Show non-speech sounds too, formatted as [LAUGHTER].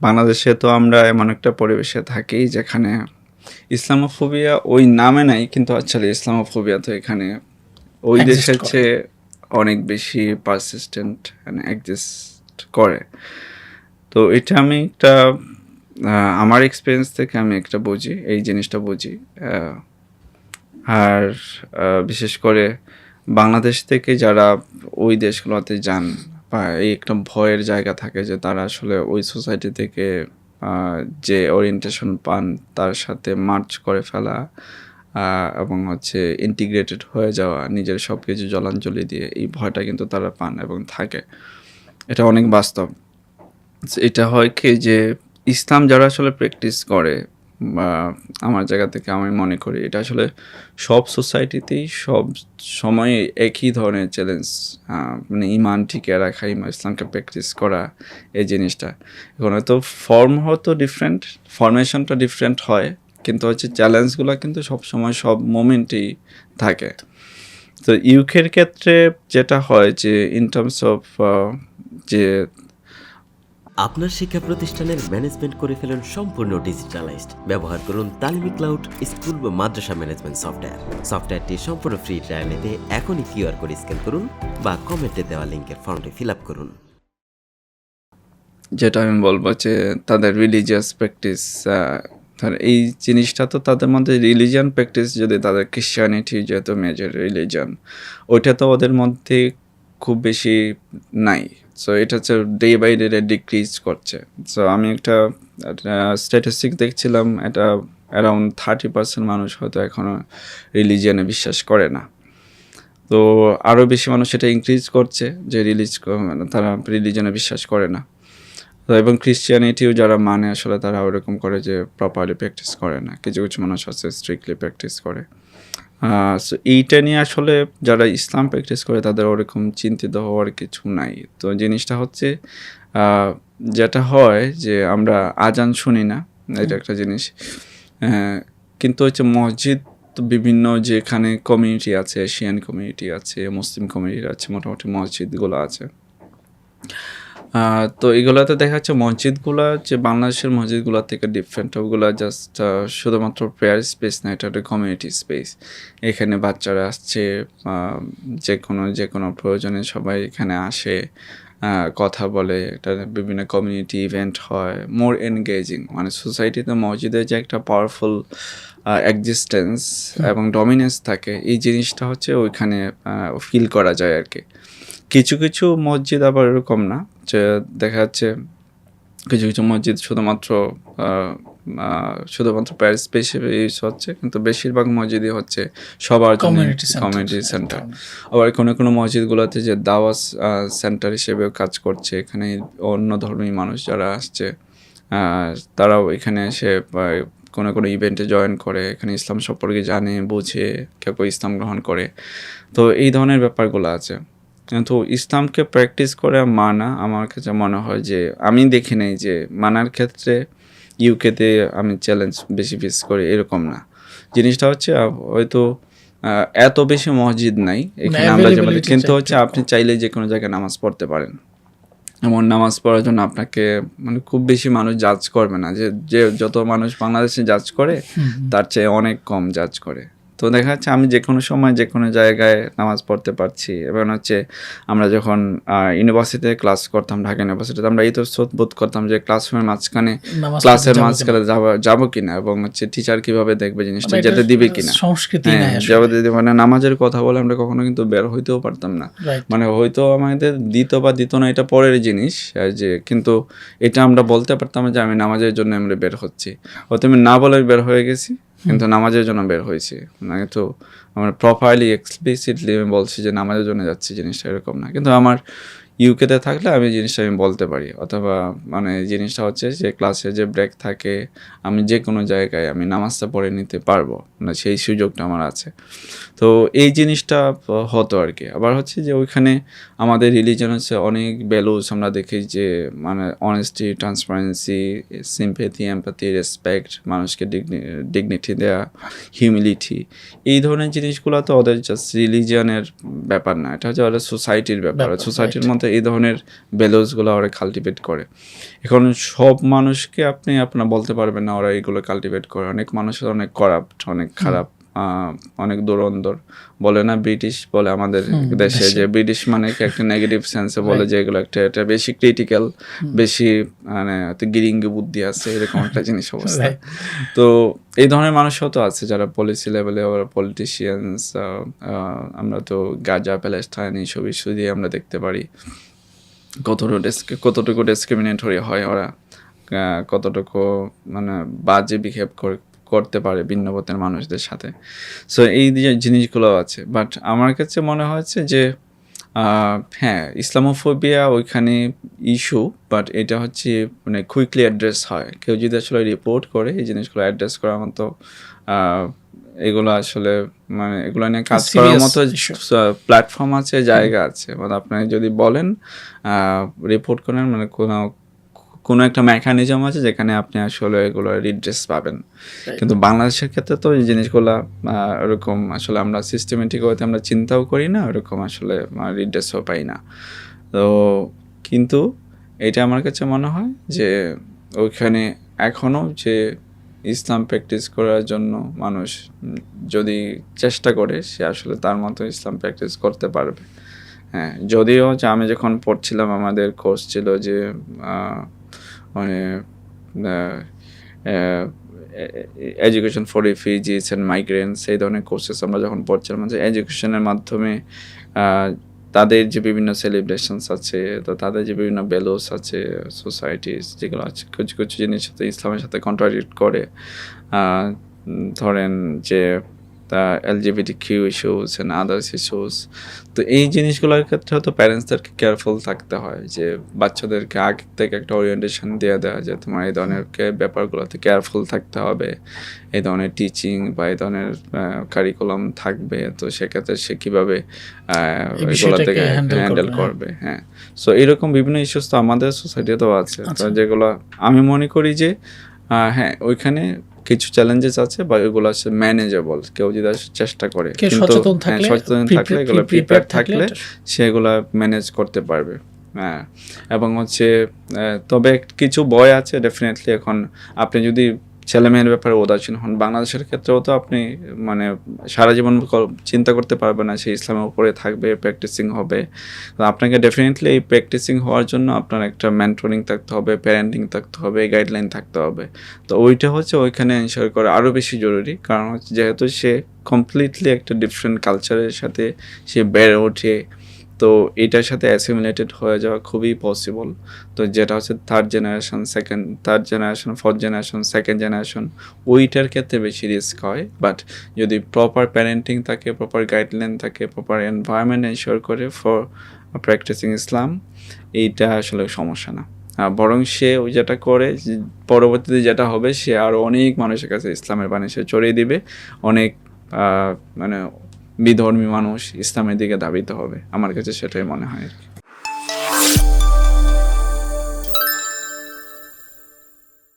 বাংলাদেশে তো আমরা এমন একটা পরিবেশে থাকি যেখানে ইসলামোফোবিয়া ওই নামে নাই কিন্তু আসলে ইসলামোফোবিয়া তো এখানে ওই দেশের চেয়ে অনেক বেশি পারসিস্টেন্ট এক্সিস্ট করে। তো এটা আমি একটা আমার এক্সপিরিয়েন্স থেকে আমি একটা বুঝি এই জিনিসটা বুঝি। আর বিশেষ করে বাংলাদেশ থেকে যারা ওই দেশগুলোতে যান এই একটা ভয়ের জায়গা থাকে যে তারা আসলে ওই সোসাইটি থেকে যে ওরিয়েন্টেশন পান তার সাথে মার্চ করে ফেলা এবং হচ্ছে ইন্টিগ্রেটেড হয়ে যাওয়া, নিজের সব কিছু জলাঞ্জলি দিয়ে এই ভয়টা কিন্তু তারা পান এবং থাকে। এটা অনেক বাস্তব। এটা হয় কি যে ইসলাম যারা আসলে প্র্যাকটিস করে বা আমার জায়গা থেকে আমি মনে করি, এটা আসলে সব সোসাইটিতেই সব সময় একই ধরনের চ্যালেঞ্জ মানে ইমান টিকে রাখা ইমান ইসলামকে প্র্যাকটিস করা, এই জিনিসটা। এখন হয়তো ফর্ম হয়তো ডিফারেন্ট ফরমেশনটা ডিফারেন্ট হয়, কিন্তু হচ্ছে চ্যালেঞ্জগুলো কিন্তু সব সময় সব মোমেন্টেই থাকে। তো ইউকের ক্ষেত্রে যেটা হয় যে ইন টার্মস অফ যে আপনার শিক্ষা প্রতিষ্ঠানের ম্যানেজমেন্ট করে ফেলুন সম্পূর্ণ ডিজিটালাইজড ব্যবহার করুন তালিমি ক্লাউড স্কুল বা মাদ্রাসা ম্যানেজমেন্ট সফটওয়্যার সফটওয়্যারটি সম্পূর্ণ ফ্রি ট্রায়াল নিতে এখনই কিউআর কোড স্ক্যান করুন বা কমেন্টে দেওয়া লিঙ্কের ফর্মটি ফিল আপ করুন। যেটা আমি বলব যে তাদের রিলিজিয়াস প্র্যাকটিস ধর এই জিনিসটা তো তাদের মধ্যে রিলিজিয়ান প্র্যাকটিস যদি তাদের খ্রিশ্চানিটি যেহেতু মেজর রিলিজন ওইটা তো ওদের মধ্যে খুব বেশি নাই। সো এটা হচ্ছে ডে বাই ডে ডিক্রিজ করছে। সো আমি একটা স্ট্যাটিস্টিক দেখছিলাম, এটা অ্যারাউন্ড থার্টি পার্সেন্ট মানুষ হয়তো এখনও রিলিজিয়ানে বিশ্বাস করে না। তো আরও বেশি মানুষ এটা ইনক্রিজ করছে, যে রিলিজ মানে তারা রিলিজনে বিশ্বাস করে না। তো, এবং ক্রিশ্চিয়ানিটিও যারা মানে আসলে তারা ওরকম করে যে প্রপারলি প্র্যাকটিস করে না। কিছু কিছু মানুষ আছে স্ট্রিক্টলি প্র্যাকটিস করে। এইটা নিয়ে আসলে যারা ইসলাম প্র্যাকটিস করে, তাদের ওরকম চিন্তিত হওয়ার কিছু নাই। তো জিনিসটা হচ্ছে যেটা হয় যে আমরা আজান শুনি না, এটা একটা জিনিস। কিন্তু হচ্ছে মসজিদ বিভিন্ন যেখানে কমিউনিটি আছে এশিয়ান কমিউনিটি আছে মুসলিম কমিউনিটি আছে, মোটামুটি মসজিদগুলো আছে। তো এগুলোতে দেখা যাচ্ছে মসজিদগুলো যে বাংলাদেশের মসজিদগুলোর থেকে ডিফারেন্ট ওগুলো জাস্ট শুধুমাত্র প্রেয়ার স্পেস না এটা একটা কমিউনিটি স্পেস এখানে বাচ্চারা আসছে যে কোনো যে কোনো প্রয়োজনে সবাই এখানে আসে কথা বলে এটা বিভিন্ন কমিউনিটি ইভেন্ট হয় মোর এনগেজিং মানে সোসাইটিতে মসজিদের যে একটা পাওয়ারফুল এক্সিস্টেন্স এবং ডমিনেন্স থাকে এই জিনিসটা হচ্ছে ওইখানে ফিল করা যায় আর কি। কিছু কিছু মসজিদ আবার এরকম না যে দেখা যাচ্ছে কিছু কিছু মসজিদ শুধুমাত্র শুধুমাত্র প্যারিস স্পেস ইউজ হচ্ছে কিন্তু বেশিরভাগ মসজিদই হচ্ছে সবার কমিউনিটি সেন্টার ধরনের। আবার কোনো কোনো মসজিদগুলোতে যে দাওয়াস সেন্টার হিসেবেও কাজ করছে এখানে অন্য ধর্মী মানুষ যারা আসছে তারাও এখানে এসে কোনো কোনো ইভেন্টে জয়েন করে এখানে ইসলাম সম্পর্কে জানে বোঝে কেউ কেউ ইসলাম গ্রহণ করে তো এই ধরনের ব্যাপারগুলো আছে কিন্তু ইসলামকে প্র্যাকটিস করে মানা আমার কাছে মনে হয় যে আমি দেখি নাই যে মানার ক্ষেত্রে ইউকেতে আমি চ্যালেঞ্জ বেশি ফেস করি এরকম না। জিনিসটা হচ্ছে হয়তো এত বেশি মসজিদ নাই এখানে আমরা যেমন কিন্তু হচ্ছে আপনি চাইলে যে কোনো জায়গায় নামাজ পড়তে পারেন। এমন নামাজ পড়ার জন্য আপনাকে মানে খুব বেশি মানুষ জাজ করবে না। যে যে যত মানুষ বাংলাদেশে জাজ করে তার চেয়ে অনেক কম জাজ করে। তো দেখা যাচ্ছে আমি যে কোনো সময় যে কোনো জায়গায় নামাজ পড়তে পারছি। এবং হচ্ছে আমরা যখন ইউনিভার্সিটিতে ক্লাস করতাম ঢাকা ইউনিভার্সিটিতে আমরা এই তো বোধ করতাম যে ক্লাসরুমের মাঝখানে ক্লাসের মাঝখানে যাব যাব কিনা? এবং হচ্ছে টিচার কীভাবে দেখবে জিনিসটা যেতে দিবে কিনা? সংস্কৃতি হ্যাঁ মানে নামাজের কথা বলে আমরা কখনো কিন্তু বের হইতেও পারতাম না। মানে হয়তো আমাদের দিত বা দিত না এটা পরের জিনিস যে কিন্তু এটা আমরা বলতে পারতাম যে আমি নামাজের জন্য আমরা বের হচ্ছি। ও তুমি না বলে বের হয়ে গেছি। কিন্তু নামাজের জন্য বের হয়েছি। মানে তো আমার প্রপারলি এক্সপ্লিসিটলি আমি বলছি যে নামাজের জন্য যাচ্ছি জিনিসটা এরকম না। কিন্তু আমার ইউকেতে থাকলে আমি জিনিসটা আমি বলতে পারি। অথবা মানে জিনিসটা হচ্ছে যে ক্লাসে যে ব্রেক থাকে আমি যে কোনো জায়গায় আমি নামাজটা পড়ে নিতে পারব। মানে সেই সুযোগটা আমার আছে। তো এই জিনিসটা হতো আর কি। আবার হচ্ছে যে ওইখানে আমাদের রিলিজন হচ্ছে অনেক ভ্যালুস আমরা দেখি যে মানে honesty transparency sympathy empathy respect মানুষকে ডিগনিটি দেওয়া হিউমিলিটি এই ধরনের জিনিসগুলো তো ওদের জাস্ট রিলিজিয়নের ব্যাপার না। এটা হচ্ছে ওদের সোসাইটির ব্যাপার, সোসাইটির মধ্যে এই ধরনের ভ্যালুসগুলো ওরা কাল্টিভেট করে। এখন সব মানুষকে আপনি আপনার বলতে পারবেন না ওরা এইগুলো কাল্টিভেট করে। অনেক মানুষের অনেক করাপ্ট অনেক খারাপ। অনেক দূরন্দর বলে না ব্রিটিশ বলে আমাদের দেশে যে ব্রিটিশ মানে একটা নেগেটিভ সেন্সে বলে যে এগুলো একটা এটা বেশি ক্রিটিক্যাল বেশি মানে গিরিঙ্গি বুদ্ধি আছে এরকম একটা জিনিস [LAUGHS] অবস্থা। তো এই ধরনের মানুষও তো আছে যারা পলিসি লেভেলে পলিটিশিয়ানস আমরা তো গাজা প্যালেস্টাইন এইসব ইস্যু দিয়ে আমরা দেখতে পারি। কতটুকু ডিসক- কতটুকু ডিসক্রিমিনেটরি হয় ওরা কতটুকু মানে বাজে বিহেভ করতে পারে ভিন্নবতের মানুষদের সাথে। সো এই জিনিসগুলো আছে। বাট আমার কাছে মনে হয়েছে যে হ্যাঁ ইসলামোফোবিয়া ওইখানে ইস্যু বাট এটা হচ্ছে মানে কুইকলি অ্যাড্রেস হয়। কেউ যদি আসলে রিপোর্ট করে এই জিনিসগুলো অ্যাড্রেস করার মতো এগুলো আসলে মানে এগুলো নিয়ে কাজ করার মতো. প্ল্যাটফর্ম আছে জায়গা আছে। মানে আপনি যদি বলেন রিপোর্ট করেন মানে কোনো কোনো একটা মেকানিজম আছে যেখানে আপনি আসলে এগুলো রিড্রেস পাবেন। কিন্তু বাংলাদেশের ক্ষেত্রে তো এই জিনিসগুলো ওরকম আসলে আমরা সিস্টেমেটিক হতে আমরা চিন্তাও করি না ওরকম আসলে রিড্রেসও পাই না। তো কিন্তু এটা আমার কাছে মনে হয় যে ওইখানে এখনও যে ইসলাম প্র্যাকটিস করার জন্য মানুষ যদি চেষ্টা করে সে আসলে তার মতো ইসলাম প্র্যাকটিস করতে পারবে। হ্যাঁ যদিও যে আমি যখন পড়ছিলাম আমাদের কোর্স ছিল যে education for refugees and migrants এই ধরনের কোর্সেস আমরা যখন পড়ছিলাম, যে এডুকেশনের মাধ্যমে তাদের যে বিভিন্ন সেলিব্রেশনস আছে, তো তাদের যে বিভিন্ন ভ্যালুস আছে সোসাইটিস যেগুলো আছে, কিছু কিছু জিনিস সাথে ইসলামের সাথে কন্ট্রাডিক্ট করে ধরেন যে LGBT Q issues and others issues তো এই জিনিসগুলোর ক্ষেত্রে হয়তো প্যারেন্টসদেরকে কেয়ারফুল থাকতে হয় যে বাচ্চাদেরকে আগে থেকে একটা ওরিয়েন্টেশন দিয়ে দেওয়া যে তোমার এই ধরনের ব্যাপারগুলোতে কেয়ারফুল থাকতে হবে। এই ধরনের টিচিং বা এই ধরনের কারিকুলাম থাকবে। তো সেক্ষেত্রে সে কীভাবে এগুলো থেকে হ্যান্ডেল করবে, হ্যাঁ। সো এরকম বিভিন্ন ইস্যুস তো আমাদের সোসাইটিতেও আছে। তো আচ্ছা। যেগুলো আমি মনে করি যে হ্যাঁ ওইখানে কিছু চ্যালেঞ্জেস আছে বা এগুলো আছে ম্যানেজেবল কেউ যদি চেষ্টা করে কিন্তু সচেতন হ্যাঁ, থাকলে, এগুলো প্রিপেয়ার থাকলে সেগুলো ম্যানেজ করতে পারবে হ্যাঁ। এবং হচ্ছে তবে কিছু বয় আছে ডেফিনেটলি এখন। আপনি যদি ছেলেমেয়ের ব্যাপারে উদাসীন হন। বাংলাদেশের ক্ষেত্রেও তো আপনি মানে সারা জীবন চিন্তা করতে পারবেন না সে ইসলামের উপরে থাকবে প্র্যাকটিসিং হবে। আপনাকে ডেফিনেটলি এই প্র্যাকটিসিং হওয়ার জন্য আপনার একটা মেন্টরিং থাকতে হবে প্যারেন্টিং থাকতে হবে গাইডলাইন থাকতে হবে। তো ওইটা হচ্ছে ওইখানে এনশোর করা আরও বেশি জরুরি। কারণ হচ্ছে যেহেতু সে কমপ্লিটলি একটা ডিফারেন্ট কালচারের সাথে সে বেড়ে ওঠে তো এটার সাথে অ্যাসিমিলেটেড হয়ে যাওয়া খুবই পসিবল তো যেটা হচ্ছে third generation second third generation fourth generation second generation ওইটার ক্ষেত্রে বেশি রিস্ক হয়। বাট যদি প্রপার প্যারেন্টিং থাকে প্রপার গাইডলাইন থাকে প্রপার এনভায়রনমেন্ট এনশোর করে ফর প্র্যাকটিসিং ইসলাম এইটা আসলে সমস্যা না। বরং সে ওই যেটা করে পরবর্তীতে যেটা হবে, সে আরও অনেক মানুষের কাছে ইসলামের বাণী সে ছড়িয়ে দিবে। অনেক মানে বিধর্মী মানুষ ইসলামের দিকে ধাবিত হবে আমার কাছে সেটাই মনে হয়।